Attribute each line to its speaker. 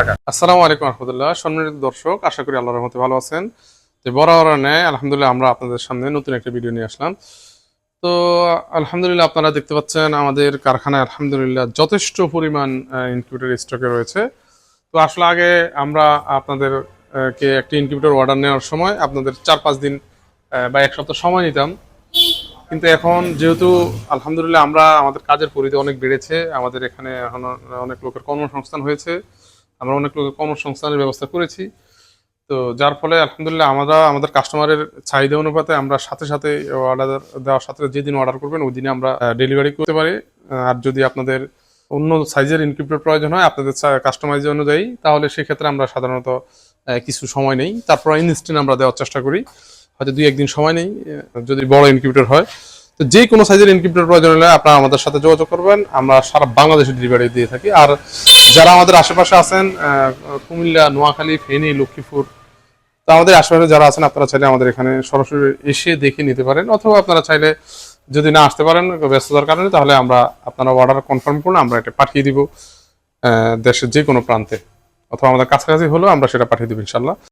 Speaker 1: আসসালামু আলাইকুম রহমতুল্লাহ। সম্মানিত দর্শক, আশা করি আল্লাহর রহমতে ভালো আছেন। তো বরাবর নেয় আলহামদুলিল্লাহ, আমরা আপনাদের সামনে নতুন একটা ভিডিও নিয়ে আসলাম। তো, আলহামদুলিল্লাহ, আপনারা দেখতে পাচ্ছেন, আমাদের কারখানায় আলহামদুলিল্লাহ যথেষ্ট পরিমাণ ইনকিউটার স্টকে রয়েছে। তো আসলে আগে আমরা আপনাদের কে একটি ইনকিউবেটর অর্ডার নেওয়ার সময় আপনাদের চার পাঁচ দিন বা এক সপ্তাহ সময় নিতাম। কিন্তু এখন যেহেতু, আলহামদুলিল্লাহ, আমরা আমাদের কাজের পরিধি অনেক বেড়েছে। আমাদের এখানে এখন অনেক লোকের কর্মসংস্থান হয়েছে। আমরা অনেক লোকের কর্মসংস্থানের ব্যবস্থা করেছি। তো যার ফলে আলহামদুলিল্লাহ আমরা, আমাদের কাস্টমারের চাহিদা অনুপাতে আমরা সাথে সাথে অর্ডার দেওয়ার সাথে যেদিন অর্ডার করবেন ওই দিনে আমরা ডেলিভারি করতে পারি। আর যদি আপনাদের অন্য সাইজের ইনকিউবেটর প্রয়োজন হয়, আপনাদের কাস্টমাইজ অনুযায়ী, তাহলে সেক্ষেত্রে আমরা সাধারণত কিছু সময় নেই। তারপর ইনস্ট্যান্ট আমরা দেওয়ার চেষ্টা করি। হয়তো দুই, একদিন সময় নেই যদি বড় ইনকিউবেটর হয়। তো যে কোনো সাইজের ইনকিউবেটর প্রয়োজন হলে আপনারা আমাদের সাথে যোগাযোগ করবেন। আমরা সারা বাংলাদেশে ডেলিভারি দিয়ে থাকি। আর যারা আমাদের আশেপাশে আছেন কুমিল্লা, নোয়াখালী, ফেনী, লক্ষ্মীপুর, তো আমাদের আশেপাশে যারা আছেন, আপনারা চাইলে আমাদের এখানে সরাসরি এসে দেখে নিতে পারেন। অথবা আপনারা চাইলে যদি না আসতে পারেন ব্যস্ততার কারণে, তাহলে আমরা আপনারা অর্ডার কনফার্ম করুন আমরা এটা পাঠিয়ে দিব দেশের যে কোনো প্রান্তে। অথবা আমাদের কাছাকাছি হলেও আমরা সেটা পাঠিয়ে দিব ইনশাল্লাহ